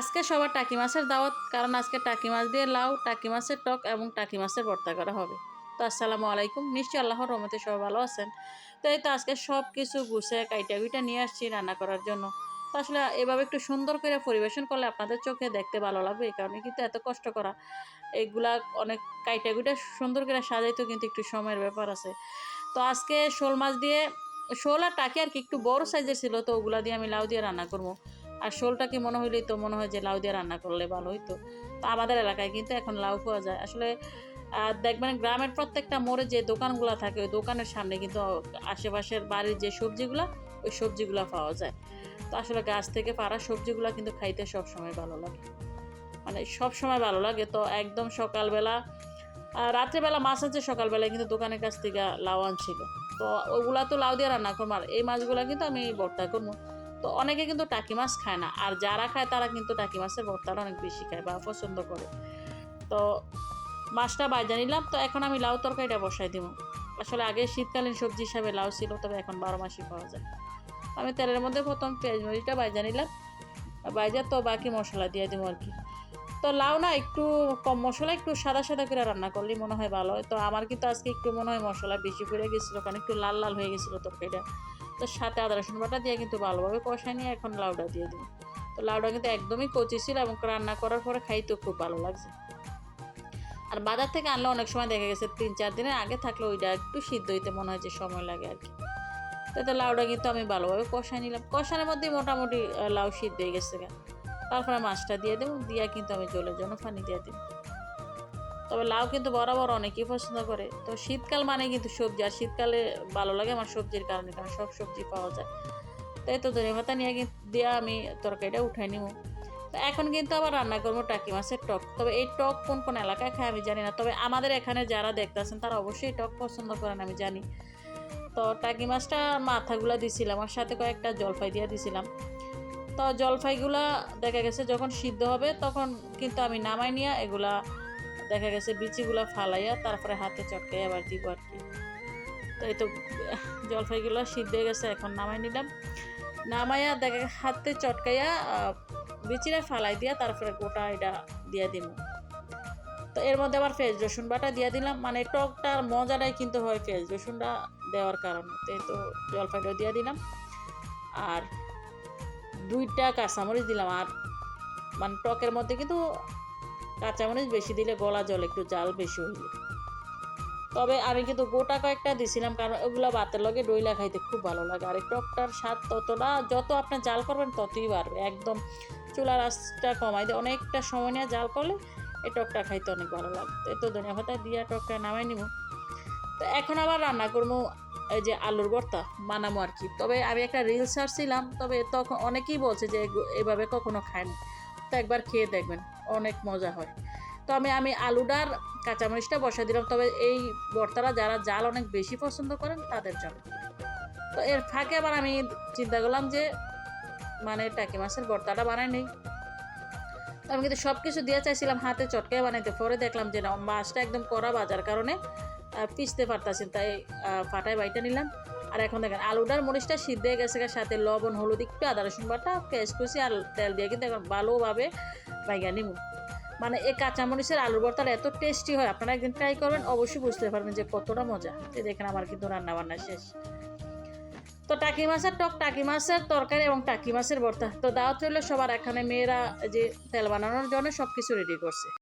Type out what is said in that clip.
আজকে সবার টাকি মাছের দাওয়াত, কারণ আজকে টাকি মাছ দিয়ে লাউ, টাকি মাছের টক এবং টাকি মাছের ভর্তা করা হবে। তো আসসালামু আলাইকুম, নিশ্চয়ই আল্লাহর রহমতে সবাই ভালো আছেন। তো এই তো আজকে সব কিছু গুছে কাইটা গুইটা নিয়ে আসছি রান্না করার জন্য। তো আসলে এভাবে একটু সুন্দর করে পরিবেশন করলে আপনাদের চোখে দেখতে ভালো লাগবে, এই কারণে কিন্তু এত কষ্ট করা। এইগুলা অনেক কাইটা গুইটা সুন্দর করে সাজাইতেও কিন্তু একটু সময়ের ব্যাপার আছে। তো আজকে শোল মাছ দিয়ে, শোল আর টাকি আর কি একটু বড় সাইজের ছিল, তো ওগুলা দিয়ে আমি লাউ দিয়ে রান্না করব। আর শোলটাকে মনে হইলেই তো মনে হয় যে লাউ দিয়ে রান্না করলে ভালো হইতো। তো আমাদের এলাকায় কিন্তু এখন লাউ পাওয়া যায়। আসলে আহ, দেখবেন গ্রামের প্রত্যেকটা মোড়ে যে দোকানগুলো থাকে ওই দোকানের সামনে কিন্তু আশেপাশের বাড়ির যে সবজিগুলো ওই সবজিগুলো পাওয়া যায়। তো আসলে গাছ থেকে পাড়া সবজিগুলো কিন্তু খাইতে সব সময় ভালো লাগে। মানে সব সময় ভালো লাগে। তো একদম সকালবেলা রাত্রেবেলা মাছ আছে সকালবেলায় কিন্তু দোকানের কাছ থেকে লাউ আনছিল। তো ওগুলা তো লাউ দিয়ে রান্না করব। আর এই মাছগুলো কিন্তু আমি ভর্তা করব। তো অনেকে কিন্তু টাকি মাছ খায় না। আর যারা খায়, তারা কিন্তু টাকি মাছের ভর্তাটা অনেক বেশি খায় বা পছন্দ করে। তো মাছটা বাইজা নিলাম। তো এখন আমি লাউ তরকারিটা বসাই দিব। আসলে আগে শীতকালীন সবজি হিসাবে লাউ ছিল, তবে এখন বারো মাসই পাওয়া যায়। আমি তেলের মধ্যে প্রথম পেঁয়াজ মরিচটা বাইজা নিলাম। বাইজা তো বাকি মশলা দিয়ে দিব আর কি। তো লাউ না একটু কম মশলা, একটু সাদা সাদা করে রান্না করলেই মনে হয় ভালো হয়। তো আমার কিন্তু আজকে একটু মনে হয় মশলা বেশি পড়ে গেছিল, কারণ একটু লাল লাল হয়ে গেছিল তরকারিটা। তো সাথে আদা, রসুন বাটা দিয়ে কিন্তু ভালোভাবে কষাই নিয়ে এখন লাউটা দিয়ে দিই তো লাউটা কিন্তু একদমই কচি ছিল এবং রান্না করার পরে খাইতেও খুব ভালো লাগছে। আর বাজার থেকে আনলে অনেক সময় দেখা গেছে, তিন চার দিনের আগে থাকলে ওইটা একটু সিদ্ধ হইতে মনে হয় যে সময় লাগে আর কি। তো তো লাউটা কিন্তু আমি ভালোভাবে কষাই নিলাম। কষানোর মধ্যে মোটামুটি লাউ সিদ্ধ হয়ে গেছে। তারপরে মাছটা দিয়ে দেবো, দিয়া কিন্তু আমি জলের জন্য পানি দিয়ে দেবো। তবে লাউ কিন্তু বরাবর অনেকেই পছন্দ করে। তো শীতকাল মানে কিন্তু সবজি, আর শীতকালে ভালো লাগে আমার সবজির কারণে, কারণ সব সবজি পাওয়া যায়। তাই তো ধনে পাতা নিয়ে কিন্তু দিয়ে আমি তরকারিটা উঠাই নিব। তো এখন কিন্তু আবার রান্না করব টাকি মাছের টক। তবে এই টক কোন কোন এলাকায় খায় আমি জানি না। তবে আমাদের এখানে যারা দেখতেছেন, তারা অবশ্যই টক পছন্দ করেন, আমি জানি। তো টাকি মাছটা মাথাগুলা দিছিলাম, আর সাথে কয়েকটা জলফাই দিয়ে দিছিলাম। তো জলফাইগুলা দেখা গেছে যখন সিদ্ধ হবে, তখন কিন্তু আমি নামাই নিয়ে এগুলা দেখা গেছে বিচিগুলা ফালাইয়া তারপরে হাতে চটকাই আবার দিব আর কি। তো এই তো জলফাইগুলো সিদ্ধ হয়ে গেছে, এখন নামাই নিলাম। নামাইয়া দেখা হাতে চটকাইয়া বিচিটা ফালাই দিয়া তারপরে গোটা এটা দিয়া দিব। তো এর মধ্যে আবার পেঁয়াজ রসুন বাটা দিয়া দিলাম মানে টকটার মজাটাই কিন্তু হয় পেঁয়াজ রসুনটা দেওয়ার কারণে। তো জলফাইটা দিয়া দিলাম। আর দুইটা কাঁচামরিচ দিলাম, আর মানে টকের মধ্যে কিন্তু কাঁচামরিচ বেশি দিলে গলা জল, একটু জাল বেশি হইলে। তবে আমি কিন্তু গোটা কয়েকটা দিছিলাম, কারণ ওগুলো বাতের লগে ডইলা খাইতে খুব ভালো লাগে। আর টকটার স্বাদ ততটা, যত আপনি জাল করবেন ততই বাড়বে। একদম চুলার আঁচটা কমাই দিয়ে অনেকটা সময় নিয়ে জাল করলে এই টকটা খাইতে অনেক ভালো লাগতো তো ধনিয়া পাতা দিয়া টকটা নামাই নিব। তো এখন আবার রান্না করব এই যে আলুর ভর্তা, বানাবো আর কি। তবে আমি একটা রিল সার্চছিলাম তবে তখন অনেকেই বলছে যে এভাবে কখনো খায়নি তো একবার খেয়ে দেখবেন। অনেক মজা হয়। তো আমি আমি আলুটার কাঁচামরিচটা বসা দিলাম, তবে এই ভর্তাটা যারা জাল অনেক বেশি পছন্দ করেন, তাদের জন্য। তো এর ফাঁকে আবার আমি চিন্তা করলাম যে মানে টাকি মাছের ভর্তাটা বানাই নেই। তো আমি কিন্তু সব কিছু দিয়ে চাইছিলাম হাতে চটকায় বানাইতে, পরে দেখলাম যে না, মাছটা একদম কড়া বাজার কারণে পিষতে পারতাছেন তাই ফাটায় বাইটা নিলাম। আর এখন দেখেন, আলুটার মরিচটা সিদ্ধ হয়ে গেছে সাথে লবণ, হলুদ, একটু আদা, রসুন বাটা পেঁয়াজ কুচি আর তেল দিয়ে কিন্তু এখন ভালোভাবে বাইগা নিব মানে এই কাঁচামরিচের আলুর ভর্তাটা এত টেস্টি হয়, আপনারা একদিন ট্রাই করবেন, অবশ্যই বুঝতে পারবেন যে কতটা মজা। এই দেখেন আমার কিন্তু রান্না বান্না শেষ। তো টাকি মাছের টক, টাকি মাছের তরকারি এবং টাকি মাছের ভর্তা। তো দাওয়াত রইলে সবার, এখানে মেয়েরা যে তেল বানানোর জন্য সব কিছু রেডি করছে।